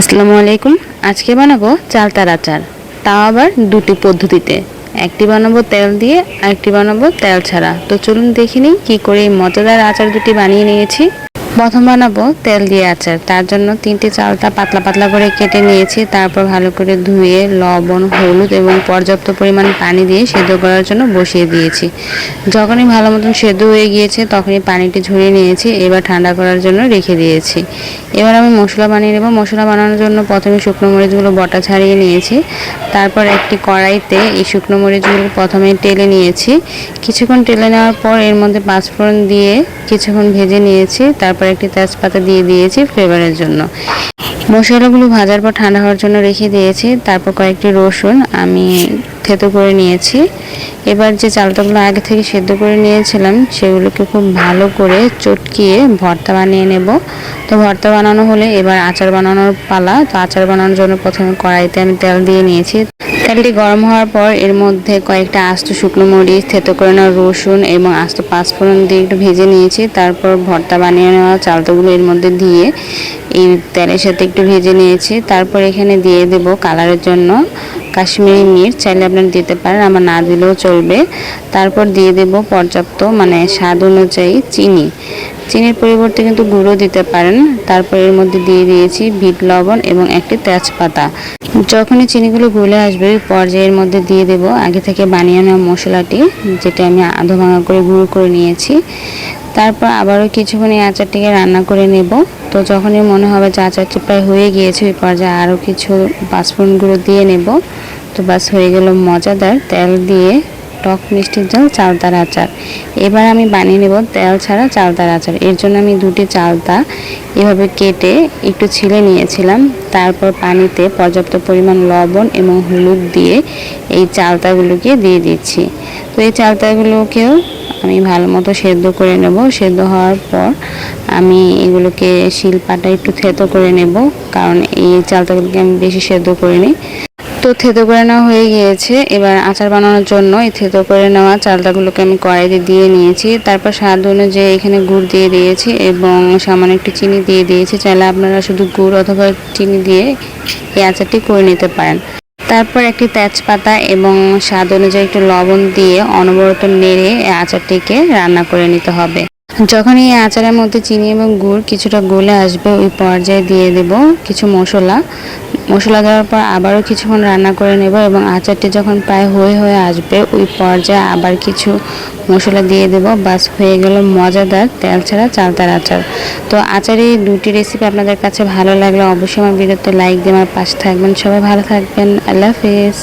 আসসালামু আলাইকুম। আজকে বানাবো চালতার আচার। তাও আবার দুটি পদ্ধতিতে। একটি বানাবো তেল দিয়ে, আরেকটি বানাবো তেল ছাড়া। তো চলুন দেখে নিই কী করে এই মজাদার আচার দুটি বানিয়ে নিয়েছি। প্রথম বানাবো তেল দিয়ে আচার। তার জন্য তিনটি চালটা পাতলা পাতলা করে কেটে নিয়েছি। তারপর ভালো করে ধুয়ে লবণ, হলুদ এবং পর্যাপ্ত পরিমাণ পানি দিয়ে সেদ্ধ করার জন্য বসিয়ে দিয়েছি। যখনই ভালো মতন সেদ্ধ হয়ে গিয়েছে, তখনই পানিটি ঝরিয়ে নিয়েছি। এবার ঠান্ডা করার জন্য রেখে দিয়েছি। এবার আমি মশলা বানিয়ে নেব। মশলা বানানোর জন্য প্রথমে শুকনো মরিচগুলো বটা ছাড়িয়ে নিয়েছি। তারপর একটি কড়াইতে এই শুকনো মরিচগুলো প্রথমে টেলে নিয়েছি। কিছুক্ষণ টেলে নেওয়ার পর এর মধ্যে পাঁচফোড়ন দিয়ে কিছুক্ষণ ভেজে নিয়েছি। তারপর একটি তেজপাতা দিয়ে দিয়েছি ফ্লেভারের জন্য। মশলাগুলো ভাজার পর ঠান্ডা হওয়ার জন্য রেখে দিয়েছি। তারপর কয়েকটি রসুন আমি থেতো করে নিয়েছি। এবার যে চালটাগুলো আগে থেকে সেদ্ধ করে নিয়েছিলাম, সেগুলোকে খুব ভালো করে চটকিয়ে ভর্তা বানিয়ে নেব। তো ভর্তা বানানো হলে এবার আচার বানানোর পালা। তো আচার বানানোর জন্য প্রথমে কড়াইতে আমি তেল দিয়ে নিয়েছি। তেলটি গরম হওয়ার পর এর মধ্যে কয়েকটা আস্ত শুকনো মরিচ, থেতো করে নেওয়া রসুন এবং আস্ত পাঁচফোড়ন দিয়ে একটু ভেজে নিয়েছি। তারপর ভর্তা বানিয়ে নেওয়া চালতাগুলো এর মধ্যে দিয়ে এই তেলের সাথে একটু ভেজে নিয়েছি। তারপর এখানে দিয়ে দেব কালারের জন্য কাশ্মীরি মির্চ চাইলে আপনারা দিতে পারেন, আমার না দিলেও চলবে। তারপর দিয়ে দেব পর্যাপ্ত মানে স্বাদ অনুযায়ী চিনি। চিনির পরিবর্তে কিন্তু গুঁড়ো দিতে পারেন। তারপর এর মধ্যে দিয়ে দিয়েছি বিট লবণ এবং একটি তেজপাতা। যখনই চিনিগুলো গলে আসবে, ওই পর্যায়ের মধ্যে দিয়ে দেব। আগে থেকে বানিয়ে নেওয়া মশলাটি, যেটা আমি আধো ভাঙা করে গুঁড়ো করে নিয়েছি। তারপর আবারও কিছুক্ষণ এই আচারটিকে রান্না করে নেব। তো যখনই মনে হবে যে আচারটি প্রায় হয়ে গিয়েছে, ওই পর্যায়ে আরও কিছু পাঁচফোড়ন গুঁড়ো দিয়ে নেব। তো বাস হয়ে গেল মজাদার তেল দিয়ে টক মিষ্টির জল, চালতার আচার। এবার আমি বানিয়ে নেব তেল ছাড়া চালতার আচার। এর জন্য আমি দুটি চালতা এভাবে কেটে একটু ছিলে নিয়েছিলাম। তারপর পানিতে পর্যাপ্ত পরিমাণ লবণ এবং হলুদ দিয়ে এই চালতাগুলোকে দিয়ে দিচ্ছি। তো এই চালতাগুলোকেও আমি ভালো মতো সেদ্ধ করে নেব। সেদ্ধ হওয়ার পর আমি এগুলোকে শিলপাটা একটু থেতো করে নেব। কারণ এই চালতাগুলোকে আমি বেশি সেদ্ধ করে নিই তো থেতো করে নেওয়া হয়ে গিয়েছে। এবার আচার বানানোর জন্য এই থেতো করে নেওয়া চালটাগুলোকে আমি কড়াইতে দিয়ে নিয়েছি। তারপর স্বাদ অনুযায়ী এখানে গুড় দিয়ে দিয়েছি এবং সামান্য একটু চিনি দিয়ে দিয়েছি। চাইলে আপনারা শুধু গুড় অথবা চিনি দিয়ে এই আচারটি করে নিতে পারেন। তারপর একটি তেজপাতা এবং স্বাদ অনুযায়ী একটু লবণ দিয়ে অনবরত নেড়ে আচারটিকে রান্না করে নিতে হবে। যখন এই আচারের মধ্যে চিনি এবং গুড় কিছুটা গলে আসবে, ওই পর্যায়ে দিয়ে দেব কিছু মশলা। মশলা দেওয়ার পর আবারও কিছুক্ষণ রান্না করে নেব এবং আচারটি যখন প্রায় হয়ে হয়ে আসবে, ওই পর্যায়ে আবার কিছু মশলা দিয়ে দেব। বাস, হয়ে গেল মজাদার তেল ছাড়া চালতার আচার। তো আচার দুটি রেসিপি আপনাদের কাছে ভালো লাগলে অবশ্যই আমার ভিডিওতে লাইক দিয়ে আমার পাশে থাকবেন। সবাই ভালো থাকবেন। আল্লাহ হাফেজ।